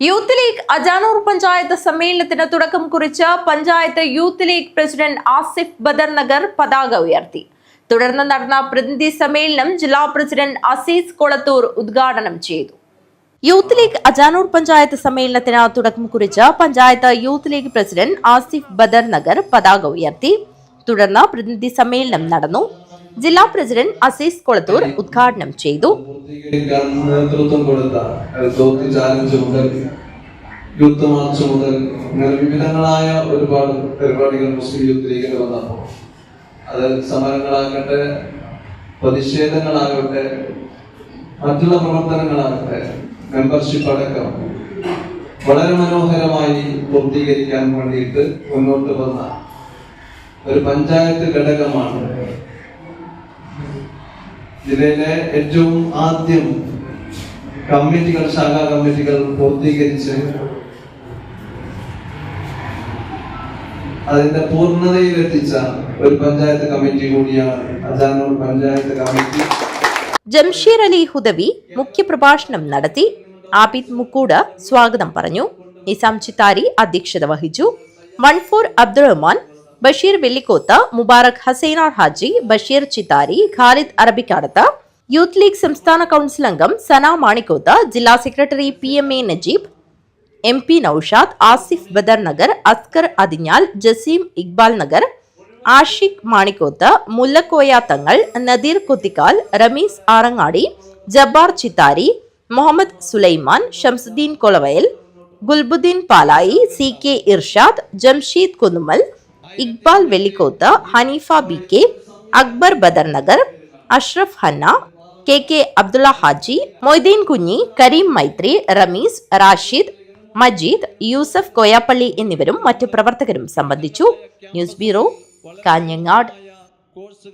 Youth league Ajanur panchayat സമ്മേളനത്തിന് തുടക്കം കുറിച്ച panchayat youth league president Asif Badar Nagar പതാക ഉയർത്തി. തുടർന്ന് നടന്ന പ്രതിനിധി സമ്മേളനം ജില്ലാ പ്രസിഡന്റ് അസീസ് കൊളത്തൂർ ഉദ്ഘാടനം ചെയ്തു. യൂത്ത് ലീഗ് അജാനൂർ പഞ്ചായത്ത് സമ്മേളനത്തിന് തുടക്കം കുറിച്ച് panchayat youth league president Asif Badar Nagar പതാക ഉയർത്തി. തുടർന്ന് പ്രതിനിധി സമ്മേളനം നടന്നു. ജില്ലാ പ്രസിഡന്റ് അസീസ് കൊളത്തൂർ ഉദ്ഘാടനം ചെയ്തു. വിവിധങ്ങളായ ഒരുപാട് അത് സമരങ്ങളാകട്ടെ പ്രതിഷേധങ്ങളാകട്ടെ മറ്റുള്ള പ്രവർത്തനങ്ങളാകട്ടെ മെമ്പർഷിപ്പ് അടക്കം വളരെ മനോഹരമായി പൂർത്തീകരിക്കാൻ വേണ്ടിയിട്ട് മുന്നോട്ട് വന്ന ഒരു പഞ്ചായത്ത് ഘടകമാണ് ജില്ലയിലെ ഏറ്റവും ആദ്യം കമ്മിറ്റികൾ ശാഖാ കമ്മിറ്റികൾ പൂർത്തീകരിച്ച് അതിന്റെ പൂർണതയിലെത്തിച്ച ഒരു പഞ്ചായത്ത് കമ്മിറ്റി കൂടിയാണ് അജാനൂർ പഞ്ചായത്ത് കമ്മിറ്റി. ജംഷീർ അലി ഹുദവി മുഖ്യപ്രഭാഷണം നടത്തി. ആബിദ് മുക്കൂട് സ്വാഗതം പറഞ്ഞു. നിസാം ചിത്താരി അധ്യക്ഷത വഹിച്ചു. വൺഫോർ അബ്ദുറഹ്മാൻ ബഷീർ വെള്ളിക്കോത്ത് മുബാറക് ഹസൈനാർ ഹാജി ബഷീർ ചിത്താരി ഖാലിദ് അറബിക്കാടത്ത് യൂത്ത് ലീഗ് സംസ്ഥാന കൗൺസിൽ അംഗം സന മാണിക്കോത്ത് ജില്ലാ secretary P M A Najeeb M P Noushad Asif Badar Nagar Askar Athinhal Jaseem Iqbal Nagar Ashiq Manikoth Mullakoya Thangal Nadeer Kuthikal Ramees Arangadi Jabbar Chithari Muhammad Sulaiman Shamsuddin Kolavayal Gulbuddin Palayi C K Irshad Jamsheed Kunnumal Iqbal Vellikoth Haneefa B K Akbar Badar Nagar Ashraf Hanna K K Abdulla Haji Moideen Kunhi Kareem Maithri Rameez Rashid Majeed Yusuf Koyappally എന്നിവരും മറ്റു പ്രവർത്തകരും സംബന്ധിച്ചു. News bureau Kanhangad.